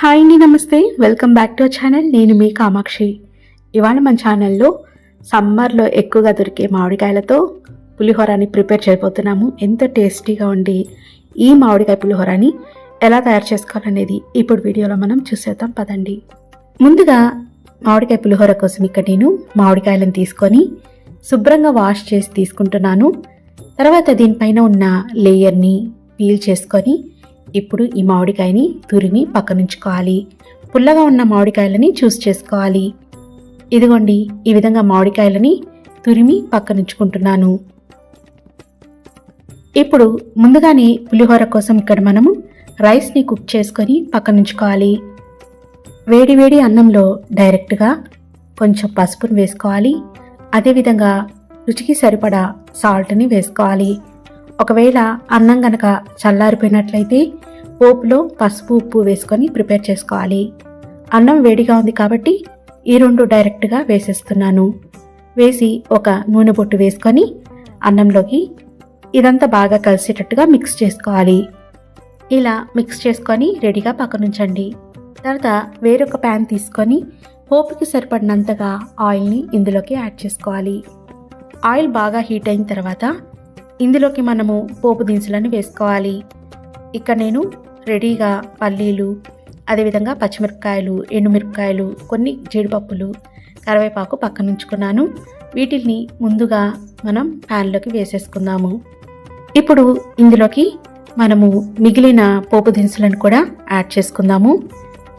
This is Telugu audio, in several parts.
హాయ్ అండి నమస్తే. Welcome back to channel. నేను మీ కామాక్షి. ఇవాళ మన ఛానల్లో సమ్మర్లో ఎక్కువగా దొరికే మామిడికాయలతో పులిహోరాని ప్రిపేర్ చేయబోతున్నాము. ఎంతో టేస్టీగా ఉండి ఈ మామిడికాయ పులిహోరాని ఎలా తయారు చేసుకోవాలనేది ఇప్పుడు వీడియోలో మనం చూసేద్దాం. పదండి. ముందుగా మామిడికాయ పులిహోర కోసం ఇక్కడ నేను మామిడికాయలను తీసుకొని శుభ్రంగా వాష్ చేసి తీసుకుంటున్నాను. తర్వాత దీనిపైన ఉన్న లేయర్ని పీల్ చేసుకొని ఇప్పుడు ఈ మామిడికాయని తురిమి పక్కనుంచుకోవాలి. పుల్లగా ఉన్న మామిడికాయలని చూస్ చేసుకోవాలి. ఇదిగోండి ఈ విధంగా మామిడికాయలని తురిమి పక్కనుంచుకుంటున్నాను. ఇప్పుడు ముందుగానే పులిహోర కోసం ఇక్కడ మనము రైస్ని కుక్ చేసుకొని పక్కనుంచుకోవాలి. వేడి వేడి అన్నంలో డైరెక్ట్గా కొంచెం పసుపుని వేసుకోవాలి. అదేవిధంగా రుచికి సరిపడా సాల్ట్ని వేసుకోవాలి. ఒకవేళ అన్నం గనక చల్లారిపోయినట్లయితే పోపులో పసుపు ఉప్పు వేసుకొని ప్రిపేర్ చేసుకోవాలి. అన్నం వేడిగా ఉంది కాబట్టి ఈ రెండు డైరెక్ట్గా వేసేస్తున్నాను. వేసి ఒక నూనె బొట్టు వేసుకొని అన్నంలోకి ఇదంతా బాగా కలిసేటట్టుగా మిక్స్ చేసుకోవాలి. ఇలా మిక్స్ చేసుకొని రెడీగా పక్కనుంచండి. తర్వాత వేరొక ప్యాన్ తీసుకొని పోపుకి సరిపడినంతగా ఆయిల్ని ఇందులోకి యాడ్ చేసుకోవాలి. ఆయిల్ బాగా హీట్ అయిన తర్వాత ఇందులోకి మనము పోపు దినుసులను వేసుకోవాలి. ఇక్కడ నేను రెడీగా పల్లీలు అదేవిధంగా పచ్చిమిరపకాయలు ఎండుమిరపకాయలు కొన్ని జీడిపప్పులు కరివేపాకు పక్కన ఉంచుకున్నాను వీటిని ముందుగా మనం ప్యాన్లోకి వేసేసుకుందాము. ఇప్పుడు ఇందులోకి మనము మిగిలిన పోపు దినుసులను కూడా యాడ్ చేసుకుందాము.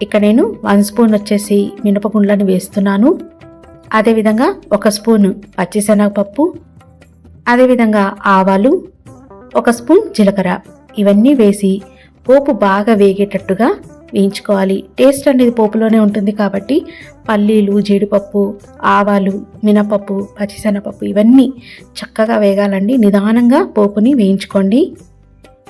ఇక్కడ నేను వన్ స్పూన్ వచ్చేసి మినపగుండ్లను వేస్తున్నాను. అదేవిధంగా ఒక స్పూన్ పచ్చిశనగపప్పు అదేవిధంగా ఆవాలు ఒక స్పూన్ జీలకర్ర. ఇవన్నీ వేసి పోపు బాగా వేగేటట్టుగా వేయించుకోవాలి. టేస్ట్ అనేది పోపులోనే ఉంటుంది కాబట్టి పల్లీలు జీడిపప్పు ఆవాలు మినపప్పు పచ్చిశనగపప్పు ఇవన్నీ చక్కగా వేగాలండి. నిదానంగా పోపుని వేయించుకోండి.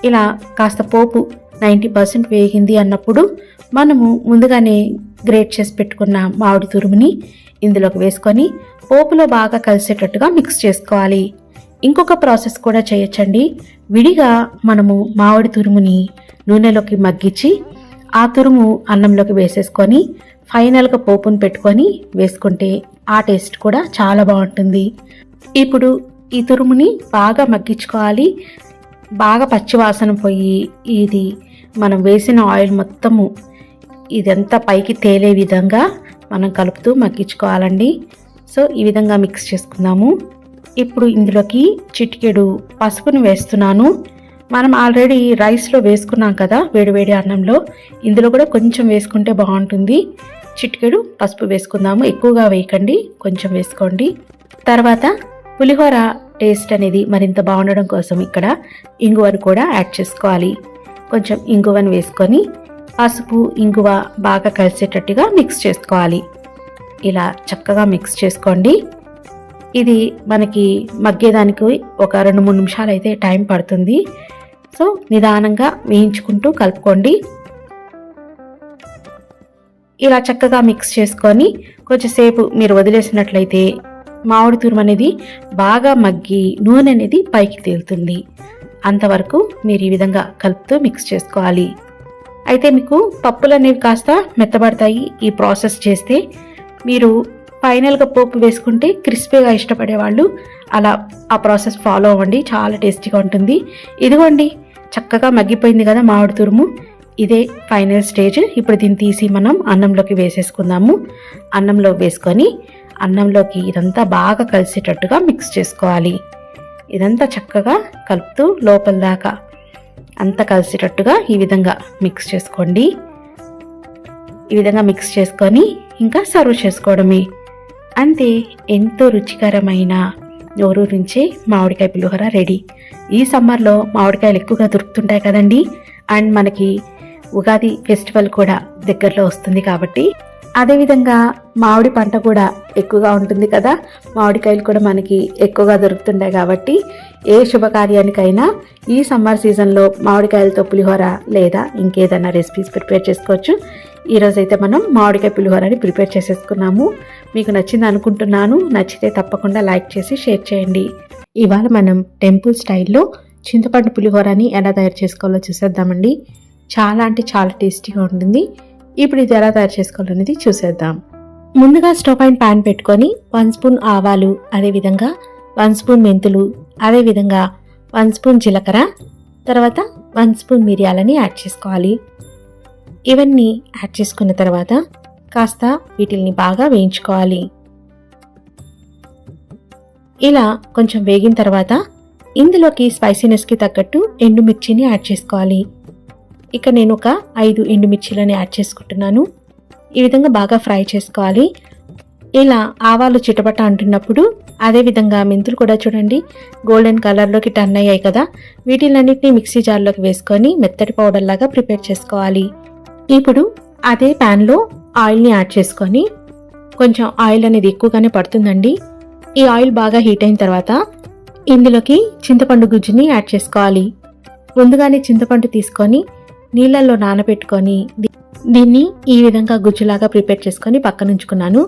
ఇలా కాస్త పోపు నైంటీ పర్సెంట్ వేగింది అన్నప్పుడు మనము ముందుగానే గ్రేట్ చేసి పెట్టుకున్న మామిడి తురుముని ఇందులోకి వేసుకొని పోపులో బాగా కలిసేటట్టుగా మిక్స్ చేసుకోవాలి. ఇంకొక ప్రాసెస్ కూడా చేయొచ్చండి. విడిగా మనము మామిడి తురుముని నూనెలోకి మగ్గించి ఆ తురుము అన్నంలోకి వేసేసుకొని ఫైనల్గా పోపును పెట్టుకొని వేసుకుంటే ఆ టేస్ట్ కూడా చాలా బాగుంటుంది. ఇప్పుడు ఈ తురుముని బాగా మగ్గించుకోవాలి. బాగా పచ్చివాసన పోయి ఇది మనం వేసిన ఆయిల్ మొత్తము ఇదంతా పైకి తేలే విధంగా మనం కలుపుతూ మగ్గించుకోవాలండి. సో ఈ విధంగా మిక్స్ చేసుకుందాము. ఇప్పుడు ఇందులోకి చిటికెడు పసుపును వేస్తున్నాను. మనం ఆల్రెడీ రైస్లో వేసుకున్నాం కదా వేడివేడి అన్నంలో. ఇందులో కూడా కొంచెం వేసుకుంటే బాగుంటుంది. చిటికెడు పసుపు వేసుకుందాము. ఎక్కువగా వేయకండి కొంచెం వేసుకోండి. తర్వాత పులిహోర టేస్ట్ అనేది మరింత బాగుండడం కోసం ఇక్కడ ఇంగువను కూడా యాడ్ చేసుకోవాలి. కొంచెం ఇంగువను వేసుకొని పసుపు ఇంగువ బాగా కలిసేటట్టుగా మిక్స్ చేసుకోవాలి. ఇలా చక్కగా మిక్స్ చేసుకోండి. ఇది మనకి మగ్గేదానికి ఒక రెండు మూడు నిమిషాలు అయితే టైం పడుతుంది. సో నిదానంగా వేయించుకుంటూ కలుపుకోండి. ఇలా చక్కగా మిక్స్ చేసుకొని కొంచెంసేపు మీరు వదిలేసినట్లయితే మామిడి తురుము అనేది బాగా మగ్గి నూనె అనేది పైకి తేలుతుంది. అంతవరకు మీరు ఈ విధంగా కలుపుతూ మిక్స్ చేసుకోవాలి. అయితే మీకు పప్పులు అనేవి కాస్త మెత్తబడతాయి ఈ ప్రాసెస్ చేస్తే మీరు ఫైనల్గా పోపు వేసుకుంటే క్రిస్పీగా ఇష్టపడే వాళ్ళు అలా ఆ ప్రాసెస్ ఫాలో అవ్వండి. చాలా టేస్టీగా ఉంటుంది. ఇదిగోండి చక్కగా మగ్గిపోయింది కదా మామిడి తురుము. ఇదే ఫైనల్ స్టేజ్ ఇప్పుడు దీన్ని తీసి మనం అన్నంలోకి వేసేసుకుందాము. అన్నంలో వేసుకొని అన్నంలోకి ఇదంతా బాగా కలిసేటట్టుగా మిక్స్ చేసుకోవాలి. ఇదంతా చక్కగా కలుపుతూ లోపల దాకా అంతా కలిసేటట్టుగా ఈ విధంగా మిక్స్ చేసుకోండి. ఈ విధంగా మిక్స్ చేసుకొని ఇంకా సర్వ్ చేసుకోవడమే. అంతే ఎంతో రుచికరమైన నోరూరించే మామిడికాయ పులిహోర రెడీ. ఈ సమ్మర్లో మామిడికాయలు ఎక్కువగా దొరుకుతుంటాయి కదండి? అండ్ మనకి ఉగాది ఫెస్టివల్ కూడా దగ్గరలో వస్తుంది కాబట్టి అదేవిధంగా మామిడి పంట కూడా ఎక్కువగా ఉంటుంది కదా? మామిడికాయలు కూడా మనకి ఎక్కువగా దొరుకుతుంటాయి కాబట్టి ఏ శుభకార్యానికైనా ఈ సమ్మర్ సీజన్లో మామిడికాయలతో పులిహోర లేదా ఇంకేదైనా రెసిపీస్ ప్రిపేర్ చేసుకోవచ్చు. ఈరోజైతే మనం మామిడికాయ పులిహోరని ప్రిపేర్ చేసేసుకున్నాము. మీకు నచ్చింది అనుకుంటున్నాను నచ్చితే తప్పకుండా లైక్ చేసి షేర్ చేయండి. ఇవాళ మనం టెంపుల్ స్టైల్లో చింతపండు పులిహోరని ఎలా తయారు చేసుకోవాలో చూసేద్దామండి. చాలా అంటే చాలా టేస్టీగా ఉంటుంది. ఇప్పుడు ఇది ఎలా తయారు చేసుకోవాలనేది చూసేద్దాం. ముందుగా స్టవ్ పైన ప్యాన్ పెట్టుకొని వన్ స్పూన్ ఆవాలు అదేవిధంగా వన్ స్పూన్ మెంతులు అదేవిధంగా వన్ స్పూన్ జీలకర్ర తర్వాత వన్ స్పూన్ మిరియాలని యాడ్ చేసుకోవాలి. ఇవన్నీ యాడ్ చేసుకున్న తర్వాత కాస్త వీటిల్ని బాగా వేయించుకోవాలి. ఇలా కొంచెం వేగిన తర్వాత ఇందులోకి స్పైసీనెస్కి తగ్గట్టు ఎండుమిర్చిని యాడ్ చేసుకోవాలి. ఇక నేను ఒక ఐదు ఎండుమిర్చిలని యాడ్ చేసుకుంటున్నాను. ఈ విధంగా బాగా ఫ్రై చేసుకోవాలి. ఇలా ఆవాలు చిటపట అంటున్నప్పుడు అదేవిధంగా మెంతులు కూడా చూడండి గోల్డెన్ కలర్లోకి టర్న్ అయ్యాయి కదా. వీటిలన్నిటిని మిక్సీ జార్లోకి వేసుకొని మెత్తటి పౌడర్ లాగా ప్రిపేర్ చేసుకోవాలి. ఇప్పుడు అదే ప్యాన్లో ఆయిల్ని యాడ్ చేసుకొని కొంచెం ఆయిల్ అనేది ఎక్కువగానే పడుతుందండి. ఈ ఆయిల్ బాగా హీట్ అయిన తర్వాత ఇందులోకి చింతపండు గుజ్జుని యాడ్ చేసుకోవాలి. ముందుగానే చింతపండు తీసుకొని నీళ్ళల్లో నానబెట్టుకొని దీన్ని ఈ విధంగా గుజ్జులాగా ప్రిపేర్ చేసుకొని పక్కన ఉంచుకున్నాను.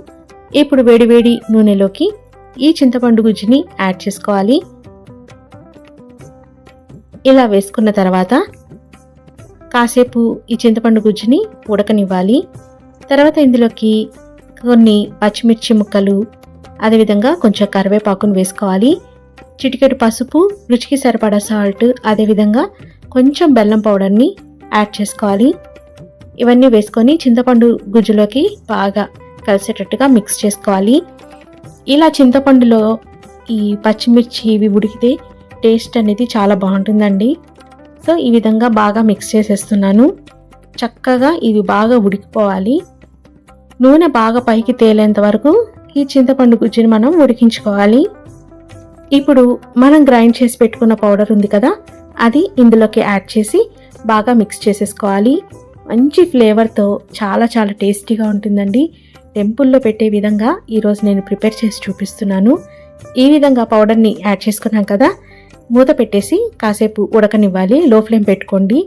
ఇప్పుడు వేడివేడి నూనెలోకి ఈ చింతపండు గుజ్జుని యాడ్ చేసుకోవాలి. ఇలా వేసుకున్న తర్వాత కాసేపు ఈ చింతపండు గుజ్జుని ఉడకనివ్వాలి. తర్వాత ఇందులోకి కొన్ని పచ్చిమిర్చి ముక్కలు అదేవిధంగా కొంచెం కరివేపాకును వేసుకోవాలి. చిటికెడు పసుపు రుచికి సరిపడా సాల్ట్ అదేవిధంగా కొంచెం బెల్లం పౌడర్ని యాడ్ చేసుకోవాలి. ఇవన్నీ వేసుకొని చింతపండు గుజ్జులోకి బాగా కలిసేటట్టుగా మిక్స్ చేసుకోవాలి. ఇలా చింతపండులో ఈ పచ్చిమిర్చి ఇవి ఉడికితే టేస్ట్ అనేది చాలా బాగుంటుందండి. సో ఈ విధంగా బాగా మిక్స్ చేసేస్తున్నాను. చక్కగా ఇవి బాగా ఉడికిపోవాలి. నూనె బాగా పైకి తేలేంత వరకు ఈ చింతపండు గుజ్జుని మనం ఉడికించుకోవాలి. ఇప్పుడు మనం గ్రైండ్ చేసి పెట్టుకున్న పౌడర్ ఉంది కదా అది ఇందులోకి యాడ్ చేసి బాగా మిక్స్ చేసేసుకోవాలి. మంచి ఫ్లేవర్తో చాలా చాలా టేస్టీగా ఉంటుందండి. టెంపుల్లో పెట్టే విధంగా ఈరోజు నేను ప్రిపేర్ చేసి చూపిస్తున్నాను. ఈ విధంగా పౌడర్ని యాడ్ చేసుకున్నాం కదా మూత పెట్టేసి కాసేపు ఉడకనివ్వాలి లో ఫ్లేమ్ పెట్టుకోండి.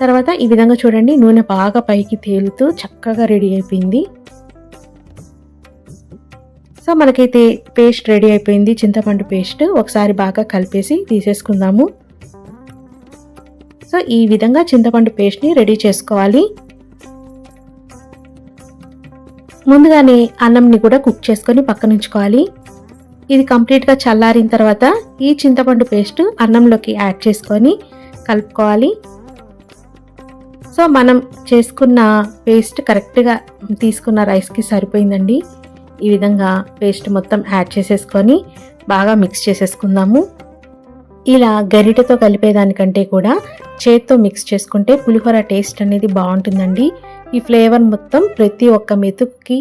తర్వాత ఈ విధంగా చూడండి నూనె బాగా పైకి తేలుతూ చక్కగా రెడీ అయిపోయింది. సో మనకైతే పేస్ట్ రెడీ అయిపోయింది. చింతపండు పేస్ట్ ఒకసారి బాగా కలిపేసి తీసేసుకుందాము. సో ఈ విధంగా చింతపండు పేస్ట్ని రెడీ చేసుకోవాలి. ముందుగానే అన్నంని కూడా కుక్ చేసుకొని పక్కన ఉంచుకోవాలి. ఇది కంప్లీట్గా చల్లారిన తర్వాత ఈ చింతపండు పేస్ట్ అన్నంలోకి యాడ్ చేసుకొని కలుపుకోవాలి. సో మనం చేసుకున్న పేస్ట్ కరెక్ట్గా తీసుకున్న రైస్కి సరిపోయిందండి. ఈ విధంగా పేస్ట్ మొత్తం యాడ్ చేసేసుకొని బాగా మిక్స్ చేసేసుకుందాము. ఇలా గరిటెతో కలిపేదానికంటే కూడా చేత్తో మిక్స్ చేసుకుంటే పులిహోర టేస్ట్ అనేది బాగుంటుందండి. ఈ ఫ్లేవర్ మొత్తం ప్రతి ఒక్క మెతుక్కి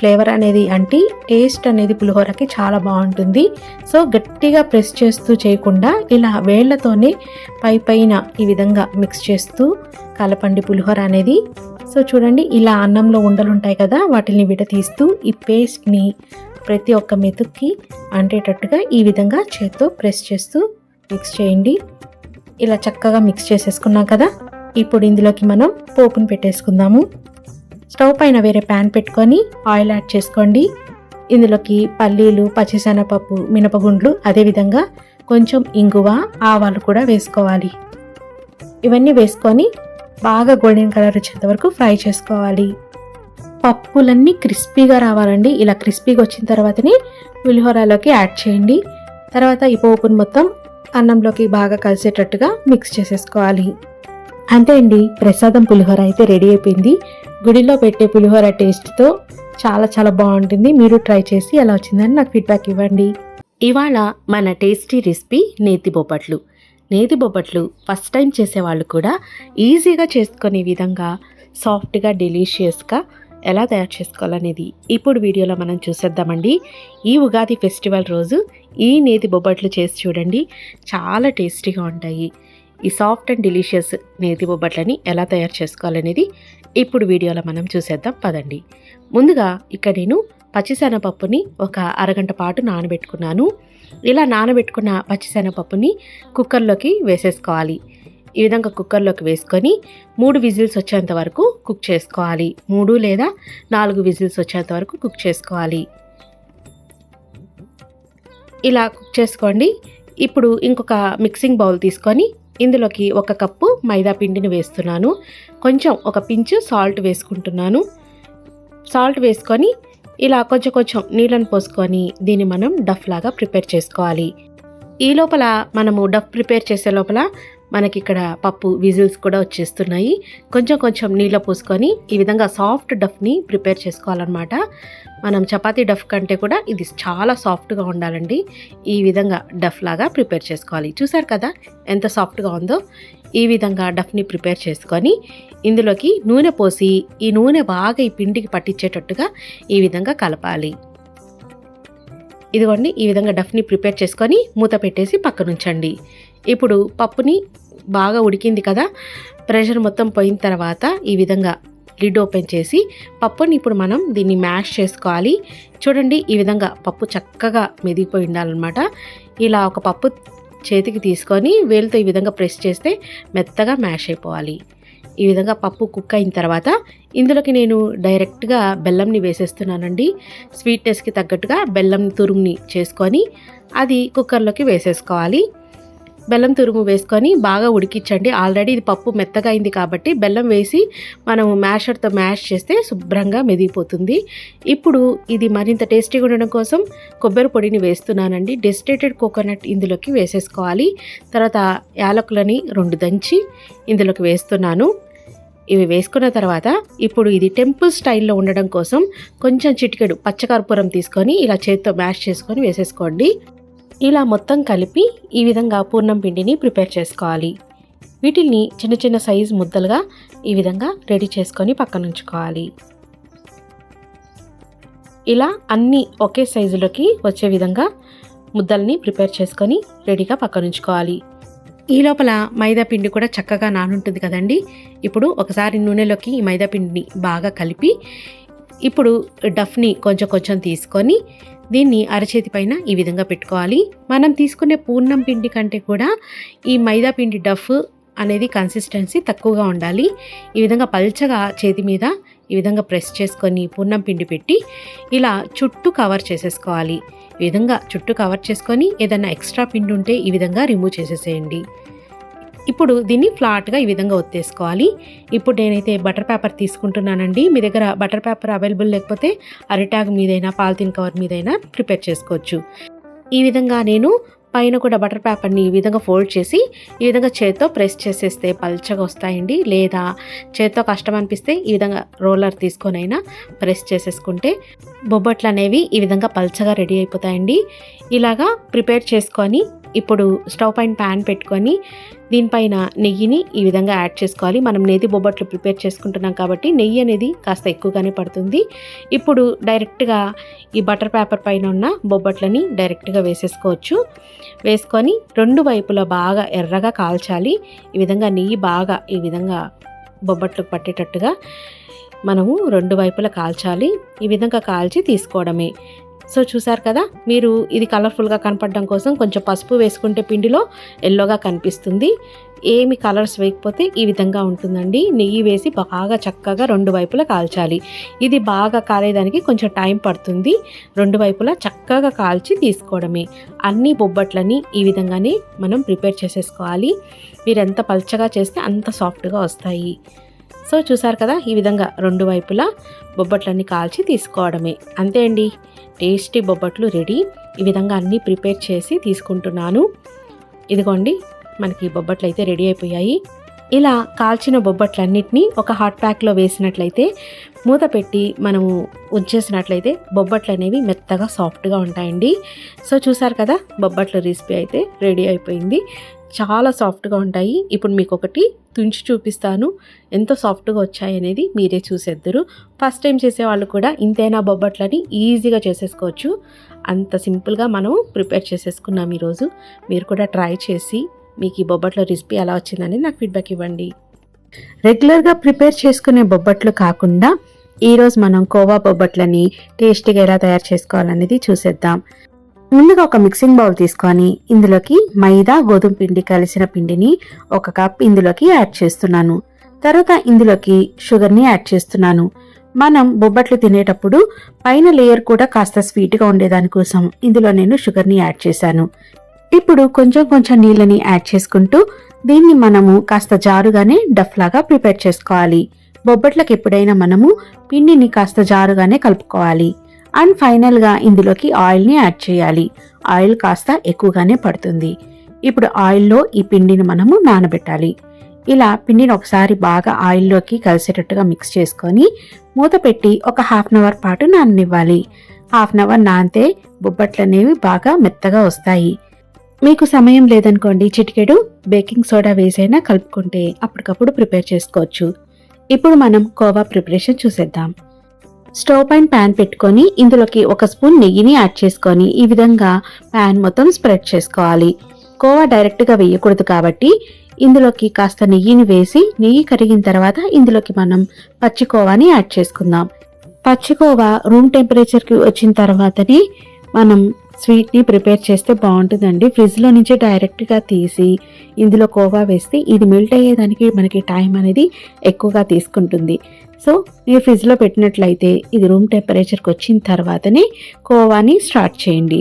ఫ్లేవర్ అనేది అంటే టేస్ట్ అనేది పులిహోరకి చాలా బాగుంటుంది. సో గట్టిగా ప్రెస్ చేస్తూ చేయకుండా ఇలా వేళ్ళతోనే పై పైన ఈ విధంగా మిక్స్ చేస్తూ కలపండి పులిహోర అనేది. సో చూడండి ఇలా అన్నంలో ఉండలు ఉంటాయి కదా వాటిని విడతీస్తూ ఈ పేస్ట్ని ప్రతి ఒక్క మెతుక్కి అంటేటట్టుగా ఈ విధంగా చేత్తో ప్రెస్ చేస్తూ మిక్స్ చేయండి. ఇలా చక్కగా మిక్స్ చేసేసుకున్నాం కదా ఇప్పుడు ఇందులోకి మనం పోపును పెట్టేసుకుందాము. స్టవ్ పైన వేరే ప్యాన్ పెట్టుకొని ఆయిల్ యాడ్ చేసుకోండి. ఇందులోకి పల్లీలు పచ్చిశనగపప్పు మినపగుండ్లు అదేవిధంగా కొంచెం ఇంగువ ఆవాలు కూడా వేసుకోవాలి. ఇవన్నీ వేసుకొని బాగా గోల్డెన్ కలర్ వచ్చేంత వరకు ఫ్రై చేసుకోవాలి. పప్పులన్నీ క్రిస్పీగా రావాలండి. ఇలా క్రిస్పీగా వచ్చిన తర్వాతనే పులిహోరలోకి యాడ్ చేయండి. తర్వాత ఈ పోపును మొత్తం అన్నంలోకి బాగా కలిసేటట్టుగా మిక్స్ చేసేసుకోవాలి. అంతే అండి ప్రసాదం పులిహోర అయితే రెడీ అయిపోయింది. గుడిలో పెట్టే పులిహోర టేస్ట్తో చాలా చాలా బాగుంటుంది. మీరు ట్రై చేసి ఎలా వచ్చిందని నాకు ఫీడ్బ్యాక్ ఇవ్వండి. ఇవాళ మన టేస్టీ రెసిపీ నేతి బొప్పట్లు నేతి బొబ్బట్లు ఫస్ట్ టైం చేసేవాళ్ళు కూడా ఈజీగా చేసుకునే విధంగా సాఫ్ట్గా డెలీషియస్గా ఎలా తయారు చేసుకోవాలనేది ఇప్పుడు వీడియోలో మనం చూసేద్దామండి. ఈ ఉగాది ఫెస్టివల్ రోజు ఈ నేతి బొబ్బట్లు చేసి చూడండి. చాలా టేస్టీగా ఉంటాయి. ఈ సాఫ్ట్ అండ్ డెలిషియస్ నేతి బొబ్బట్లని ఎలా తయారు చేసుకోవాలనేది ఇప్పుడు వీడియోలో మనం చూసేద్దాం. పదండి. ముందుగా ఇక్కడ నేను పచ్చిశనగపప్పుని ఒక అరగంట పాటు నానబెట్టుకున్నాను. ఇలా నానబెట్టుకున్న పచ్చిశనగపప్పుని కుక్కర్లోకి వేసేసుకోవాలి. ఈ విధంగా కుక్కర్లోకి వేసుకొని మూడు విజిల్స్ వచ్చేంత వరకు కుక్ చేసుకోవాలి. మూడు లేదా నాలుగు విజిల్స్ వచ్చేంత వరకు కుక్ చేసుకోవాలి. ఇలా కుక్ చేసుకోండి. ఇప్పుడు ఇంకొక మిక్సింగ్ బౌల్ తీసుకొని ఇందులోకి ఒక కప్పు మైదా పిండిని వేస్తున్నాను. కొంచెం ఒక పించు సాల్ట్ వేసుకుంటున్నాను. సాల్ట్ వేసుకొని ఇలా కొంచెం కొంచెం నీళ్ళని పోసుకొని దీన్ని మనం డఫ్ లాగా ప్రిపేర్ చేసుకోవాలి. ఈ లోపల మనము డఫ్ ప్రిపేర్ చేసే లోపల మనకి ఇక్కడ పప్పు విజిల్స్ కూడా వచ్చేస్తున్నాయి. కొంచెం కొంచెం నీళ్ళ పోసుకొని ఈ విధంగా సాఫ్ట్ డఫ్ని ప్రిపేర్ చేసుకోవాలన్నమాట. మనం చపాతీ డఫ్ కంటే కూడా ఇది చాలా సాఫ్ట్గా ఉండాలండి. ఈ విధంగా డఫ్ లాగా ప్రిపేర్ చేసుకోవాలి. చూసారు కదా ఎంత సాఫ్ట్గా ఉందో? ఈ విధంగా డఫ్ని ప్రిపేర్ చేసుకొని ఇందులోకి నూనె పోసి ఈ నూనె బాగా ఈ పిండికి పట్టించేటట్టుగా ఈ విధంగా కలపాలి. ఇదిగోండి ఈ విధంగా డఫ్ని ప్రిపేర్ చేసుకొని మూత పెట్టేసి పక్కనుంచండి. ఇప్పుడు పప్పుని బాగా ఉడికింది కదా ప్రెషర్ మొత్తం పోయిన తర్వాత ఈ విధంగా లిడ్ ఓపెన్ చేసి పప్పుని ఇప్పుడు మనం దీన్ని మ్యాష్ చేసుకోవాలి. చూడండి ఈ విధంగా పప్పు చక్కగా మెదిగిపోయి ఉండాలన్నమాట. ఇలా ఒక పప్పు చేతికి తీసుకొని వేలుతో ఈ విధంగా ప్రెస్ చేస్తే మెత్తగా మ్యాష్ అయిపోవాలి. ఈ విధంగా పప్పు కుక్ అయిన తర్వాత ఇందులోకి నేను డైరెక్ట్గా బెల్లంని వేసేస్తున్నానండి. స్వీట్నెస్కి తగ్గట్టుగా బెల్లం తురుముని చేసుకొని అది కుక్కర్లోకి వేసేసుకోవాలి. బెల్లం తురుము వేసుకొని బాగా ఉడికించండి. ఆల్రెడీ ఇది పప్పు మెత్తగా అయింది కాబట్టి బెల్లం వేసి మనము మ్యాషర్తో మ్యాష్ చేస్తే శుభ్రంగా మెదిగిపోతుంది. ఇప్పుడు ఇది మరింత టేస్టీగా ఉండడం కోసం కొబ్బరి పొడిని వేస్తున్నానండి. డెస్టేటెడ్ కోకోనట్ ఇందులోకి వేసేసుకోవాలి. తర్వాత యాలకులని రెండు దంచి ఇందులోకి వేస్తున్నాను. ఇవి వేసుకున్న తర్వాత ఇప్పుడు ఇది టెంపుల్ స్టైల్లో ఉండడం కోసం కొంచెం చిటికెడు పచ్చకర్పూరం తీసుకొని ఇలా చేతితో మ్యాష్ చేసుకొని వేసేసుకోండి. ఇలా మొత్తం కలిపి ఈ విధంగా పూర్ణం పిండిని ప్రిపేర్ చేసుకోవాలి. వీటిని చిన్న చిన్న సైజు ముద్దలుగా ఈ విధంగా రెడీ చేసుకొని పక్కన ఉంచుకోవాలి. ఇలా అన్నీ ఒకే సైజులోకి వచ్చే విధంగా ముద్దల్ని ప్రిపేర్ చేసుకొని రెడీగా పక్కన ఉంచుకోవాలి. ఈ లోపల మైదా పిండి కూడా చక్కగా నానుంటుంది కదండి. ఇప్పుడు ఒకసారి నూనెలోకి ఈ మైదా పిండిని బాగా కలిపి ఇప్పుడు డఫ్ని కొంచెం కొంచెం తీసుకొని దీన్ని అరచేతి పైన ఈ విధంగా పెట్టుకోవాలి. మనం తీసుకునే పూర్ణం పిండి కంటే కూడా ఈ మైదా పిండి డఫ్ అనేది కన్సిస్టెన్సీ తక్కువగా ఉండాలి. ఈ విధంగా పల్చగా చేతి మీద ఈ విధంగా ప్రెస్ చేసుకొని పూర్ణం పిండి పెట్టి ఇలా చుట్టూ కవర్ చేసేసుకోవాలి. ఈ విధంగా చుట్టూ కవర్ చేసుకొని ఏదైనా ఎక్స్ట్రా పిండి ఉంటే ఈ విధంగా రిమూవ్ చేసేసేయండి. ఇప్పుడు దీన్ని ఫ్లాట్గా ఈ విధంగా ఒత్తేసుకోవాలి. ఇప్పుడు నేనైతే బటర్ పేపర్ తీసుకుంటున్నానండి. మీ దగ్గర బటర్ పేపర్ అవైలబుల్ లేకపోతే అరిటాగ్ మీదైనా పాలిథిన్ కవర్ మీదైనా ప్రిపేర్ చేసుకోవచ్చు. ఈ విధంగా నేను పైన కూడా బటర్ పేపర్ని ఈ విధంగా ఫోల్డ్ చేసి ఈ విధంగా చేత్తో ప్రెస్ చేసేస్తే పల్చగా వస్తాయండి. లేదా చేత్తో కష్టం అనిపిస్తే ఈ విధంగా రోలర్ తీసుకొనైనా ప్రెస్ చేసేసుకుంటే బొబ్బట్లు అనేవి ఈ విధంగా పల్చగా రెడీ అయిపోతాయండి. ఇలాగా ప్రిపేర్ చేసుకొని ఇప్పుడు స్టవ్ పైన ప్యాన్ పెట్టుకొని దీనిపైన నెయ్యిని ఈ విధంగా యాడ్ చేసుకోవాలి. మనం నేతి బొబ్బట్లు ప్రిపేర్ చేసుకుంటున్నాం కాబట్టి నెయ్యి అనేది కాస్త ఎక్కువగానే పడుతుంది. ఇప్పుడు డైరెక్ట్గా ఈ బటర్ పేపర్ పైన ఉన్న బొబ్బట్లని డైరెక్ట్గా వేసేసుకోవచ్చు. వేసుకొని రెండు వైపులా బాగా ఎర్రగా కాల్చాలి. ఈ విధంగా నెయ్యి బాగా ఈ విధంగా బొబ్బట్లు పట్టేటట్టుగా మనము రెండు వైపులా కాల్చాలి. ఈ విధంగా కాల్చి తీసుకోవడమే. సో చూసారు కదా మీరు ఇది కలర్ఫుల్గా కనపడడం కోసం కొంచెం పసుపు వేసుకుంటే పిండిలో ఎల్లోగా కనిపిస్తుంది. ఏమి కలర్స్ వేయకపోతే ఈ విధంగా ఉంటుందండి. నెయ్యి వేసి బాగా చక్కగా రెండు వైపులా కాల్చాలి. ఇది బాగా కాలేదానికి కొంచెం టైం పడుతుంది. రెండు వైపులా చక్కగా కాల్చి తీసుకోవడమే. అన్ని బొబ్బట్లని ఈ విధంగానే మనం ప్రిపేర్ చేసేసుకోవాలి. మీరు ఎంత పల్చగా చేస్తే అంత సాఫ్ట్గా వస్తాయి. సో చూసారు కదా ఈ విధంగా రెండు వైపులా బొబ్బట్లన్నీ కాల్చి తీసుకోవడమే. అంతే అండి. Tasty bobbatlu ready. ఈ విధంగా అన్నీ ప్రిపేర్ చేసి తీసుకుంటున్నాను. ఇదిగోండి మనకి బొబ్బట్లు అయితే రెడీ అయిపోయాయి. ఇలా కాల్చిన బొబ్బట్లన్నిటినీ ఒక హాట్ ప్యాక్లో వేసినట్లయితే మూత పెట్టి మనము ఉంచేసినట్లయితే బొబ్బట్లు అనేవి మెత్తగా సాఫ్ట్గా ఉంటాయండి. సో చూసారు కదా బొబ్బట్ల రెసిపీ అయితే రెడీ అయిపోయింది. చాలా సాఫ్ట్గా ఉంటాయి. ఇప్పుడు మీకు ఒకటి తుంచి చూపిస్తాను. ఎంత సాఫ్ట్గా వచ్చాయి అనేది మీరే చూసేద్దరు. ఫస్ట్ టైం చేసేవాళ్ళు కూడా ఇంతైనా బొబ్బట్లని ఈజీగా చేసేసుకోవచ్చు. అంత సింపుల్గా మనం ప్రిపేర్ చేసేసుకున్నాం ఈరోజు. మీరు కూడా ట్రై చేసి మీకు ఈ బొబ్బట్ల రెసిపీ ఎలా వచ్చిందని నాకు ఫీడ్బ్యాక్ ఇవ్వండి. రెగ్యులర్గా ప్రిపేర్ చేసుకునే బొబ్బట్లు కాకుండా ఈరోజు మనం కోవా బొబ్బట్లని టేస్టీగా ఎలా తయారు చేసుకోవాలనేది చూసేద్దాం. ముందుగా ఒక మిక్సింగ్ బౌల్ తీసుకొని ఇందులోకి మైదా గోధుమ పిండి కలిసిన పిండిని ఒక కప్ ఇందులోకి యాడ్ చేస్తున్నాను. తర్వాత ఇందులోకి షుగర్ని యాడ్ చేస్తున్నాను. మనం బొబ్బట్లు తినేటప్పుడు పైన లేయర్ కూడా కాస్త స్వీట్గా ఉండేదానికోసం ఇందులో నేను షుగర్ని యాడ్ చేశాను. ఇప్పుడు కొంచెం కొంచెం నీళ్ళని యాడ్ చేసుకుంటూ దీన్ని మనము కాస్త జారుగానే డఫ్ లాగా ప్రిపేర్ చేసుకోవాలి. బొబ్బట్లకు ఎప్పుడైనా మనము పిండిని కాస్త జారుగానే కలుపుకోవాలి. అండ్ ఫైనల్గా ఇందులోకి ఆయిల్ని యాడ్ చేయాలి. ఆయిల్ కాస్త ఎక్కువగానే పడుతుంది. ఇప్పుడు ఆయిల్లో ఈ పిండిని మనము నానబెట్టాలి. ఇలా పిండిని ఒకసారి బాగా ఆయిల్లోకి కలిసేటట్టుగా మిక్స్ చేసుకొని మూత పెట్టి ఒక హాఫ్ అన్ అవర్ పాటు నాననివ్వాలి. హాఫ్ అన్ అవర్ నానితే బొబ్బట్లు అనేవి బాగా మెత్తగా వస్తాయి. మీకు సమయం లేదనుకోండి చిటికెడు బేకింగ్ సోడా వేసైనా కలుపుకుంటే అప్పటికప్పుడు ప్రిపేర్ చేసుకోవచ్చు. ఇప్పుడు మనం కోవా ప్రిపరేషన్ చూసేద్దాం. స్టవ్ పైన ప్యాన్ పెట్టుకొని ఇందులోకి ఒక స్పూన్ నెయ్యిని యాడ్ చేసుకొని ఈ విధంగా ప్యాన్ మొత్తం స్ప్రెడ్ చేసుకోవాలి. కోవా డైరెక్ట్గా వేయకూడదు కాబట్టి ఇందులోకి కాస్త నెయ్యిని వేసి నెయ్యి కరిగిన తర్వాత ఇందులోకి మనం పచ్చి కోవాని యాడ్ చేసుకుందాం. పచ్చి కోవా రూమ్ టెంపరేచర్కి వచ్చిన తర్వాతనే మనం స్వీట్ని ప్రిపేర్ చేస్తే బాగుంటుందండి. ఫ్రిడ్జ్లో నుంచి డైరెక్ట్గా తీసి ఇందులో కోవా వేస్తే ఇది మెల్ట్ అయ్యేదానికి మనకి టైం అనేది ఎక్కువగా తీసుకుంటుంది. సో ఈ ఫ్రిడ్జ్లో పెట్టినట్లయితే ఇది రూమ్ టెంపరేచర్కి వచ్చిన తర్వాతనే కోవాని స్టార్ట్ చేయండి.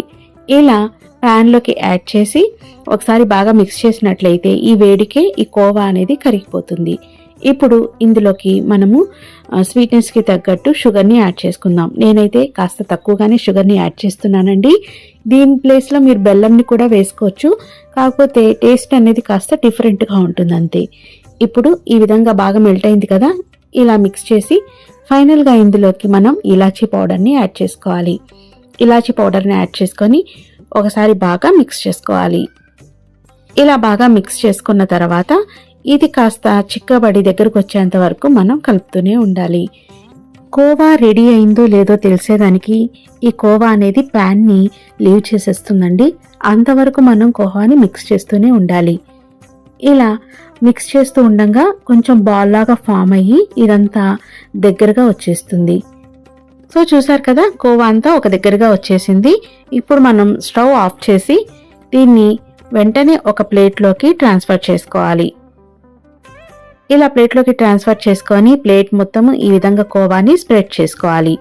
ఇలా ప్యాన్లోకి యాడ్ చేసి ఒకసారి బాగా మిక్స్ చేసినట్లయితే ఈ వేడికే ఈ కోవా అనేది కరిగిపోతుంది. ఇప్పుడు ఇందులోకి మనము స్వీట్నెస్కి తగ్గట్టు షుగర్ని యాడ్ చేసుకుందాం. నేనైతే కాస్త తక్కువగానే షుగర్ని యాడ్ చేస్తున్నానండి. దీని ప్లేస్లో మీరు బెల్లంని కూడా వేసుకోవచ్చు. కాకపోతే టేస్ట్ అనేది కాస్త డిఫరెంట్గా ఉంటుంది అంతే ఇప్పుడు ఈ విధంగా బాగా మెల్ట్ అయింది కదా ఇలా మిక్స్ చేసి ఫైనల్గా ఇందులోకి మనం ఇలాచీ పౌడర్ని యాడ్ చేసుకోవాలి. ఇలాచీ పౌడర్ని యాడ్ చేసుకొని ఒకసారి బాగా మిక్స్ చేసుకోవాలి. ఇలా బాగా మిక్స్ చేసుకున్న తర్వాత ఇది కాస్త చిక్కబడి దగ్గరకు వచ్చేంత వరకు మనం కలుపుతూనే ఉండాలి. కోవా రెడీ అయిందో లేదో తెలిసేదానికి ఈ కోవా అనేది ప్యాన్ని లీవ్ చేసేస్తుందండి. అంతవరకు మనం కోవాని మిక్స్ చేస్తూనే ఉండాలి. ఇలా మిక్స్ చేస్తూ ఉండగా కొంచెం బాల్ లాగా ఫామ్ అయ్యి ఇదంతా దగ్గరగా వచ్చేస్తుంది. సో చూసారు కదా కోవా అంతా ఒక దగ్గరగా వచ్చేసింది. ఇప్పుడు మనం స్టవ్ ఆఫ్ చేసి దీన్ని వెంటనే ఒక ప్లేట్లోకి ట్రాన్స్ఫర్ చేసుకోవాలి. ఇలా ప్లేట్లోకి ట్రాన్స్ఫర్ చేసుకొని ప్లేట్ మొత్తము ఈ విధంగా కోవాని స్ప్రెడ్ చేసుకోవాలి.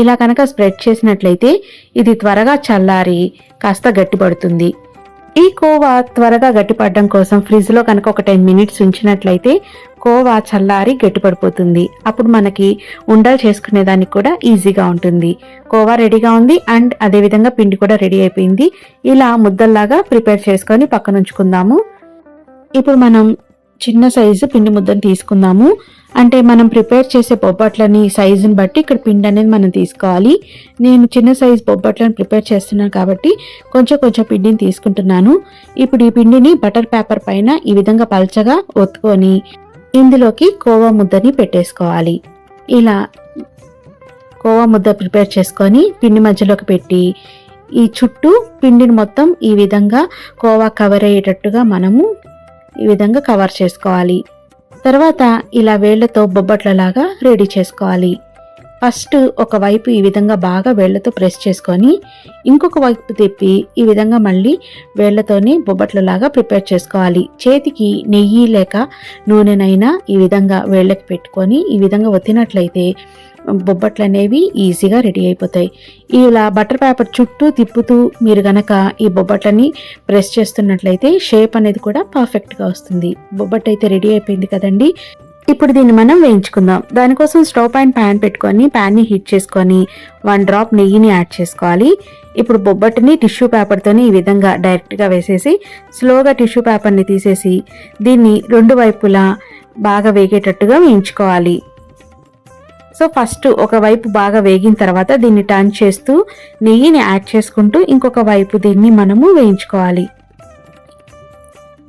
ఇలా కనుక స్ప్రెడ్ చేసినట్లయితే ఇది త్వరగా చల్లారి కాస్త గట్టిపడుతుంది. ఈ కోవా త్వరగా గట్టిపడడం కోసం ఫ్రిడ్జ్లో కనుక ఒక టెన్ మినిట్స్ ఉంచినట్లయితే కోవా చల్లారి గట్టిపడిపోతుంది. అప్పుడు మనకి ఉండలు చేసుకునే దానికి కూడా ఈజీగా ఉంటుంది. కోవా రెడీగా ఉంది అండ్ అదేవిధంగా పిండి కూడా రెడీ అయిపోయింది. ఇలా ముద్దల్లాగా ప్రిపేర్ చేసుకొని పక్కన ఉంచుకుందాము ఇప్పుడు మనం చిన్న సైజు పిండి ముద్దను తీసుకుందాము. అంటే మనం ప్రిపేర్ చేసే బొబ్బట్లని సైజుని బట్టి ఇక్కడ పిండి అనేది మనం తీసుకోవాలి. నేను చిన్న సైజు బొబ్బట్లను ప్రిపేర్ చేస్తున్నాను కాబట్టి కొంచెం కొంచెం పిండిని తీసుకుంటున్నాను. ఇప్పుడు ఈ పిండిని బటర్ పేపర్ పైన ఈ విధంగా పల్చగా ఒత్తుకొని ఇందులోకి కోవా ముద్దని పెట్టేసుకోవాలి. ఇలా కోవా ముద్ద ప్రిపేర్ చేసుకొని పిండి మధ్యలోకి పెట్టి ఈ చుట్టూ పిండిని మొత్తం ఈ విధంగా కోవా కవర్ అయ్యేటట్టుగా మనము ఈ విధంగా కవర్ చేసుకోవాలి. తర్వాత ఇలా వేళ్ళతో బొబ్బట్లలాగా రెడీ చేసుకోవాలి. ఫస్ట్ ఒక వైపు ఈ విధంగా బాగా వేళ్ళతో ప్రెస్ చేసుకొని ఇంకొక వైపు తిప్పి ఈ విధంగా మళ్ళీ వేళ్ళతోని బొబ్బట్లలాగా ప్రిపేర్ చేసుకోవాలి. చేతికి నెయ్యి లేక నూనెనైనా ఈ విధంగా వేళ్ళకి పెట్టుకొని ఈ విధంగా ఒత్తినట్లయితే బొబ్బట్లు అనేవి ఈజీగా రెడీ అయిపోతాయి. ఇలా బటర్ పేపర్ చుట్టూ తిప్పుతూ మీరు గనక ఈ బొబ్బట్లని ప్రెస్ చేస్తున్నట్లయితే షేప్ అనేది కూడా పర్ఫెక్ట్గా వస్తుంది. బొబ్బట్ అయితే రెడీ అయిపోయింది కదండి. ఇప్పుడు దీన్ని మనం వేయించుకుందాం. దానికోసం స్టవ్ పైన ప్యాన్ పెట్టుకొని ప్యాన్ని హీట్ చేసుకొని వన్ డ్రాప్ నెయ్యిని యాడ్ చేసుకోవాలి. ఇప్పుడు బొబ్బట్టుని టిష్యూ పేపర్తోని ఈ విధంగా డైరెక్ట్గా వేసేసి స్లోగా టిష్యూ పేపర్ని తీసేసి దీన్ని రెండు వైపులా బాగా వేగేటట్టుగా వేయించుకోవాలి. సో ఫస్ట్ ఒక వైపు బాగా వేగిన తర్వాత దీన్ని టర్న్ చేస్తూ నెయ్యిని యాడ్ చేసుకుంటూ ఇంకొక వైపు దీన్ని మనము వేయించుకోవాలి.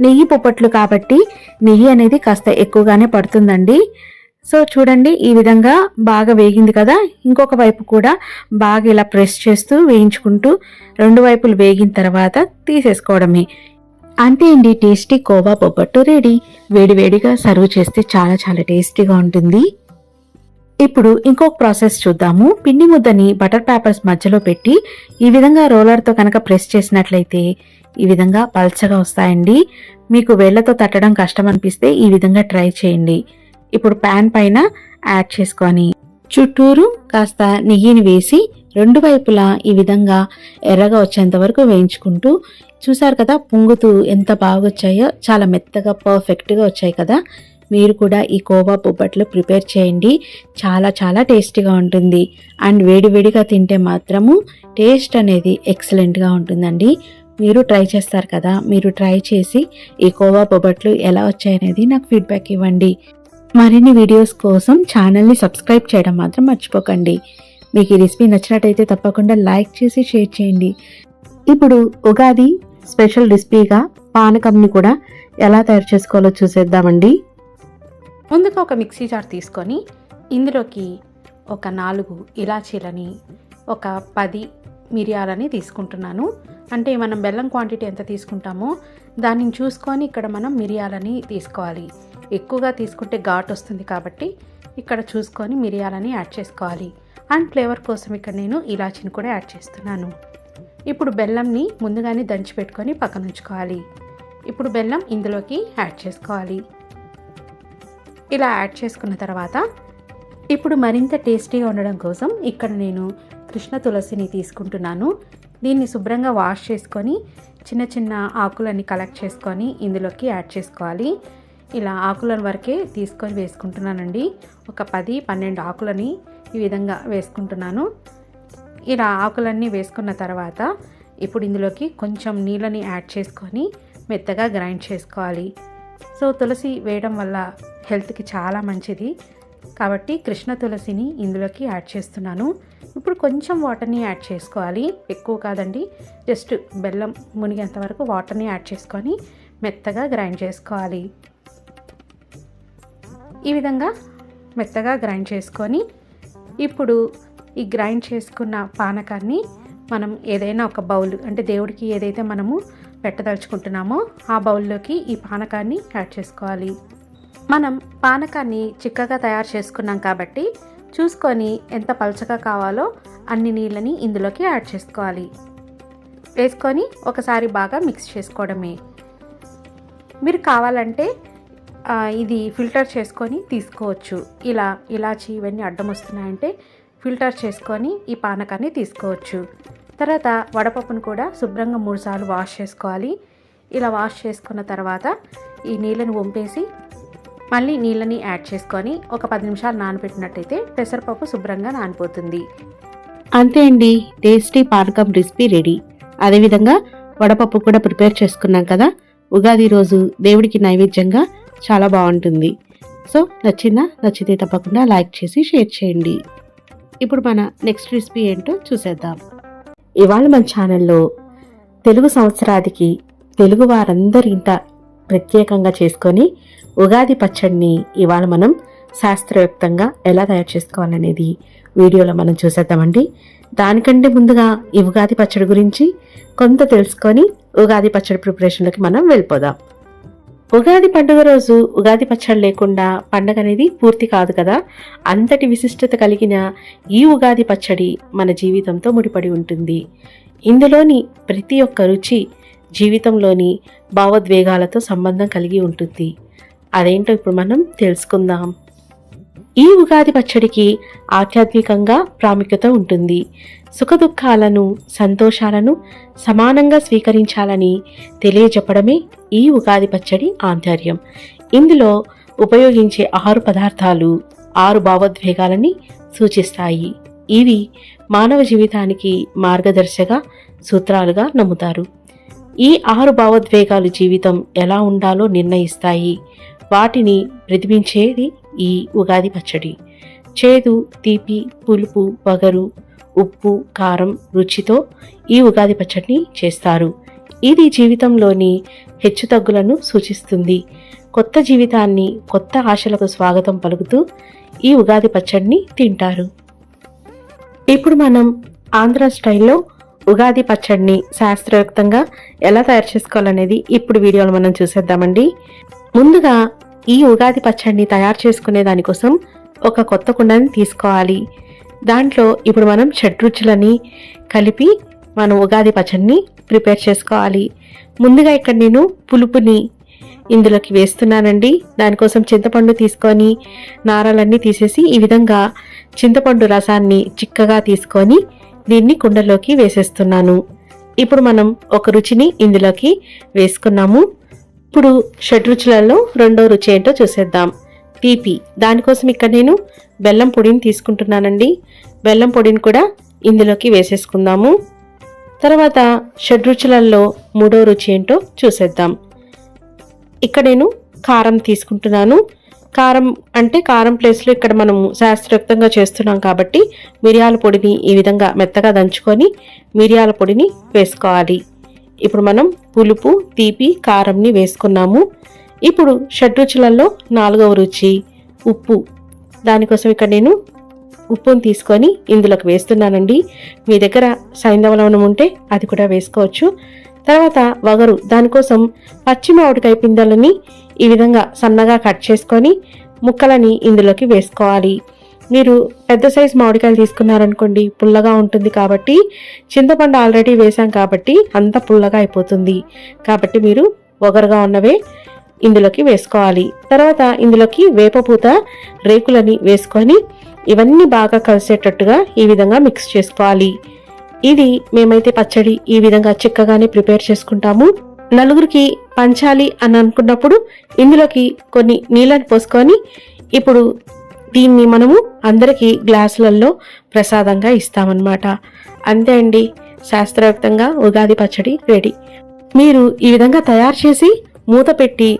నెయ్యి పొప్పట్లు కాబట్టి నెయ్యి అనేది కాస్త ఎక్కువగానే పడుతుందండి. సో చూడండి ఈ విధంగా బాగా వేగింది కదా. ఇంకొక వైపు కూడా బాగా ఇలా ప్రెస్ చేస్తూ వేయించుకుంటూ రెండు వైపులు వేగిన తర్వాత తీసేసుకోవడమే. అంతే అండి టేస్టీ కోవా పొప్పట్టు రెడీ. వేడివేడిగా సర్వ్ చేస్తే చాలా చాలా టేస్టీగా ఉంటుంది. ఇప్పుడు ఇంకొక ప్రాసెస్ చూద్దాము. పిండి ముద్దని బటర్ పేపర్స్ మధ్యలో పెట్టి ఈ విధంగా రోలర్తో కనుక ప్రెస్ చేసినట్లయితే ఈ విధంగా పల్చగా వస్తాయండి. మీకు వేళ్ళతో తట్టడం కష్టం అనిపిస్తే ఈ విధంగా ట్రై చేయండి. ఇప్పుడు ప్యాన్ పైన యాడ్ చేసుకొని చుట్టూరు కాస్త నెయ్యిని వేసి రెండు వైపులా ఈ విధంగా ఎర్రగా వచ్చేంత వరకు వేయించుకుంటూ చూసారు కదా పొంగుతూ ఎంత బాగా వచ్చాయో చాలా మెత్తగా పర్ఫెక్ట్గా వచ్చాయి కదా. మీరు కూడా ఈ కోవా బొబ్బట్లు ప్రిపేర్ చేయండి. చాలా చాలా టేస్టీగా ఉంటుంది. అండ్ వేడివేడిగా తింటే మాత్రము టేస్ట్ అనేది ఎక్సలెంట్గా ఉంటుందండి. మీరు ట్రై చేస్తారు కదా మీరు ట్రై చేసి ఈ కోవా బొబ్బట్లు ఎలా వచ్చాయనేది నాకు ఫీడ్బ్యాక్ ఇవ్వండి. మరిన్ని వీడియోస్ కోసం ఛానల్ని సబ్స్క్రైబ్ చేయడం మాత్రం మర్చిపోకండి. మీకు ఈ రెసిపీ నచ్చినట్టయితే తప్పకుండా లైక్ చేసి షేర్ చేయండి. ఇప్పుడు ఉగాది స్పెషల్ రెసిపీగా పానకంని కూడా ఎలా తయారు చేసుకోవాలో చూసేద్దామండి. ముందుగా ఒక మిక్సీ జార్ తీసుకొని ఇందులోకి ఒక నాలుగు ఇలాచీలని ఒక పది మిరియాలని తీసుకుంటున్నాను. అంటే మనం బెల్లం క్వాంటిటీ ఎంత తీసుకుంటామో దాన్ని చూసుకొని ఇక్కడ మనం మిరియాలని తీసుకోవాలి. ఎక్కువగా తీసుకుంటే ఘాట్ వస్తుంది కాబట్టి ఇక్కడ చూసుకొని మిరియాలని యాడ్ చేసుకోవాలి. అండ్ ఫ్లేవర్ కోసం ఇక్కడ నేను ఇలాచీని కూడా యాడ్ చేస్తున్నాను. ఇప్పుడు బెల్లంని ముందుగానే దంచి పెట్టుకొని పక్కన ఉంచుకోవాలి. ఇప్పుడు బెల్లం ఇందులోకి యాడ్ చేసుకోవాలి. ఇలా యాడ్ చేసుకున్న తర్వాత ఇప్పుడు మరింత టేస్టీగా ఉండడం కోసం ఇక్కడ నేను కృష్ణ తులసిని తీసుకుంటున్నాను. దీన్ని శుభ్రంగా వాష్ చేసుకొని చిన్న చిన్న ఆకులని కలెక్ట్ చేసుకొని ఇందులోకి యాడ్ చేసుకోవాలి. ఇలా ఆకుల వరకే తీసుకొని వేసుకుంటున్నానండి. ఒక పది పన్నెండు ఆకులని ఈ విధంగా వేసుకుంటున్నాను. ఇలా ఆకులన్నీ వేసుకున్న తర్వాత ఇప్పుడు ఇందులోకి కొంచెం నీళ్ళని యాడ్ చేసుకొని మెత్తగా గ్రైండ్ చేసుకోవాలి. సో తులసి వేయడం వల్ల హెల్త్కి చాలా మంచిది. కాబట్టి కృష్ణ తులసిని ఇందులోకి యాడ్ చేస్తున్నాను. ఇప్పుడు కొంచెం వాటర్ని యాడ్ చేసుకోవాలి. ఎక్కువ కాదండి జస్ట్ బెల్లం మునిగేంత వరకు వాటర్ని యాడ్ చేసుకొని మెత్తగా గ్రైండ్ చేసుకోవాలి. ఈ విధంగా మెత్తగా గ్రైండ్ చేసుకొని ఇప్పుడు ఈ గ్రైండ్ చేసుకున్న పానకాన్ని మనం ఏదైనా ఒక బౌల్ అంటే దేవుడికి ఏదైతే మనము పెట్టదలుచుకుంటున్నామో ఆ బౌల్లోకి ఈ పానకాన్ని యాడ్ చేసుకోవాలి. మనం పానకాన్ని చిక్కగా తయారు చేసుకున్నాం కాబట్టి చూసుకొని ఎంత పలచగా కావాలో అన్ని నీళ్ళని ఇందులోకి యాడ్ చేసుకోవాలి. వేసుకొని ఒకసారి బాగా మిక్స్ చేసుకోవడమే. మీరు కావాలంటే ఇది ఫిల్టర్ చేసుకొని తీసుకోవచ్చు. ఇలా ఇలాచి ఇవన్నీ అడ్డం వస్తున్నాయంటే ఫిల్టర్ చేసుకొని ఈ పానకాన్ని తీసుకోవచ్చు. తర్వాత వడపప్పును కూడా శుభ్రంగా మూడుసార్లు వాష్ చేసుకోవాలి. ఇలా వాష్ చేసుకున్న తర్వాత ఈ నీళ్ళని వంపేసి మళ్ళీ నీళ్ళని యాడ్ చేసుకొని ఒక పది నిమిషాలు నానబెట్టినట్టయితే పెసరపప్పు శుభ్రంగా నానిపోతుంది. అంతే అండి టేస్టీ పానకం రెసిపీ రెడీ అదేవిధంగా వడపప్పు కూడా ప్రిపేర్ చేసుకున్నాం కదా ఉగాది రోజు దేవుడికి నైవేద్యంగా చాలా బాగుంటుంది. సో నచ్చిందా? నచ్చితే తప్పకుండా లైక్ చేసి షేర్ చేయండి. ఇప్పుడు మన నెక్స్ట్ రెసిపీ ఏంటో చూసేద్దాం. ఇవాళ మన ఛానల్లో తెలుగు సంవత్సరాదికి తెలుగు వారందరి ఇంట ప్రత్యేకంగా చేసుకొని ఉగాది పచ్చడిని ఇవాళ మనం శాస్త్రయుక్తంగా ఎలా తయారు చేసుకోవాలనేది వీడియోలో మనం చూసేద్దామండి. దానికంటే ముందుగా ఈ ఉగాది పచ్చడి గురించి కొంత తెలుసుకొని ఉగాది పచ్చడి ప్రిపరేషన్లోకి మనం వెళ్ళిపోదాం. ఉగాది పండుగ రోజు ఉగాది పచ్చడి లేకుండా పండగ అనేది పూర్తి కాదు కదా? అంతటి విశిష్టత కలిగిన ఈ ఉగాది పచ్చడి మన జీవితంతో ముడిపడి ఉంటుంది. ఇందులోని ప్రతి ఒక్క రుచి జీవితంలోని భావోద్వేగాలతో సంబంధం కలిగి ఉంటుంది. అదేంటో ఇప్పుడు మనం తెలుసుకుందాం. ఈ ఉగాది పచ్చడికి ఆధ్యాత్మికంగా ప్రాముఖ్యత ఉంటుంది. సుఖదుఖాలను సంతోషాలను సమానంగా స్వీకరించాలని తెలియజెప్పడమే ఈ ఉగాది పచ్చడి ఆంతర్యం. ఇందులో ఉపయోగించే ఆరు పదార్థాలు ఆరు భావోద్వేగాలని సూచిస్తాయి. ఇవి మానవ జీవితానికి మార్గదర్శక సూత్రాలుగా నమ్ముతారు. ఈ ఆరు భావోద్వేగాలు జీవితం ఎలా ఉండాలో నిర్ణయిస్తాయి. వాటిని ప్రతిబించేది ఈ ఉగాది పచ్చడి. చేదు తీపి పులుపు వగరు ఉప్పు కారం రుచితో ఈ ఉగాది పచ్చడిని చేస్తారు. ఇది జీవితంలోని హెచ్చుతగ్గులను సూచిస్తుంది. కొత్త జీవితాన్ని కొత్త ఆశలకు స్వాగతం పలుకుతూ ఈ ఉగాది పచ్చడిని తింటారు. ఇప్పుడు మనం ఆంధ్ర స్టైల్లో ఉగాది పచ్చడిని శాస్త్రయుక్తంగా ఎలా తయారు చేసుకోవాలనేది ఇప్పుడు వీడియోలో మనం చూసేద్దామండి. ముందుగా ఈ ఉగాది పచ్చడిని తయారు చేసుకునే దానికోసం ఒక కొత్త కుండని తీసుకోవాలి. దాంట్లో ఇప్పుడు మనం షడ్రుచులని కలిపి మనం ఉగాది పచ్చడిని ప్రిపేర్ చేసుకోవాలి. ముందుగా ఇక్కడ నేను పులుపుని ఇందులోకి వేస్తున్నానండి. దానికోసం చింతపండు తీసుకొని నారలన్నీ తీసేసి ఈ విధంగా చింతపండు రసాన్ని చిక్కగా తీసుకొని దీన్ని కుండలోకి వేసేస్తున్నాను. ఇప్పుడు మనం ఒక రుచిని ఇందులోకి వేసుకున్నాము. ఇప్పుడు షడ్రుచులలో రెండో రుచి ఏంటో చూసేద్దాం. తీపి. దానికోసం ఇక్కడ నేను బెల్లం పొడిని తీసుకుంటున్నానండి. బెల్లం పొడిని కూడా ఇందులోకి వేసేసుకుందాము. తర్వాత షడ్రుచులలో మూడో రుచి ఏంటో చూసేద్దాం. ఇక్కడ నేను కారం తీసుకుంటున్నాను. కారం అంటే కారం ప్లేస్లో ఇక్కడ మనము శాస్త్రయుక్తంగా చేస్తున్నాం కాబట్టి మిరియాల పొడిని ఈ విధంగా మెత్తగా దంచుకొని మిరియాల పొడిని వేసుకోవాలి. ఇప్పుడు మనం పులుపు తీపి కారంని వేసుకున్నాము. ఇప్పుడు షడ్రుచులలో నాలుగవ రుచి ఉప్పు. దానికోసం ఇక్కడ నేను ఉప్పును తీసుకొని ఇందులోకి వేస్తున్నానండి. మీ దగ్గర సైంధవ లవణం ఉంటే అది కూడా వేసుకోవచ్చు. తర్వాత వగరు దానికోసం పచ్చి మామిడికాయ పిందెలని ఈ విధంగా సన్నగా కట్ చేసుకొని ముక్కలని ఇందులోకి వేసుకోవాలి. మీరు పెద్ద సైజు మామిడికాయలు తీసుకున్నారనుకోండి పుల్లగా ఉంటుంది కాబట్టి చింతపండు ఆల్రెడీ వేసాం కాబట్టి అంత పుల్లగా అయిపోతుంది. కాబట్టి మీరు ఒగరుగా ఉన్నవే ఇందులోకి వేసుకోవాలి. తర్వాత ఇందులోకి వేపపూత రేకులని వేసుకొని ఇవన్నీ బాగా కలిసేటట్టుగా ఈ విధంగా మిక్స్ చేసుకోవాలి. ఇది మేమైతే పచ్చడి ఈ విధంగా చిక్కగానే ప్రిపేర్ చేసుకుంటాము. నలుగురికి పంచాలి అని అనుకున్నప్పుడు ఇందులోకి కొన్ని నీళ్ళని పోసుకొని ఇప్పుడు దీన్ని మనము అందరికీ గ్లాసులలో ప్రసాదంగా ఇస్తామన్నమాట. అంతే అండి శాస్త్రయుక్తంగా ఉగాది పచ్చడి రెడీ. మీరు ఈ విధంగా తయారు చేసి మూత పెట్టి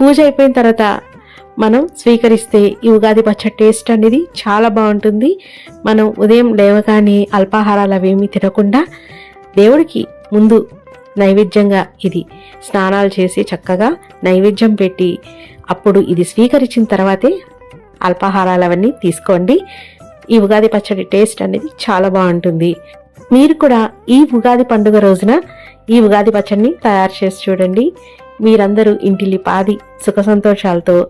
పూజ అయిపోయిన తర్వాత మనం స్వీకరిస్తే ఈ ఉగాది పచ్చడి టేస్ట్ అనేది చాలా బాగుంటుంది. మనం ఉదయం లేవగానే అల్పాహారాలు అవేమీ తినకుండా దేవుడికి ముందు నైవేద్యంగా ఇది స్నానాలు చేసి చక్కగా నైవేద్యం పెట్టి అప్పుడు ఇది స్వీకరించిన తర్వాతే అల్పాహారాలు అవన్నీ తీసుకోండి. ఈ ఉగాది పచ్చడి టేస్ట్ అనేది చాలా బాగుంటుంది. మీరు కూడా ఈ ఉగాది పండుగ రోజున ఈ ఉగాది పచ్చడిని తయారు చేసి చూడండి. మీరందరూ ఇంటిల్లి పాది సుఖ సంతోషాలతో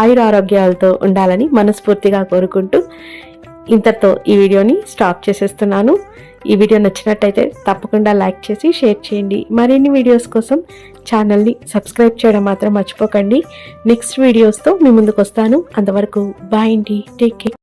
ఆయుర ఆరోగ్యాలతో ఉండాలని మనస్ఫూర్తిగా కోరుకుంటూ ఇంతతో ఈ వీడియోని స్టాప్ చేసేస్తున్నాను. ఈ వీడియో నచ్చినట్టయితే తప్పకుండా లైక్ చేసి షేర్ చేయండి. మరిన్ని వీడియోస్ కోసం ఛానల్ని సబ్స్క్రైబ్ చేయడం మాత్రం మర్చిపోకండి. నెక్స్ట్ వీడియోస్తో మీ ముందుకు వస్తాను అంతవరకు బాయ్ అండి. Take care.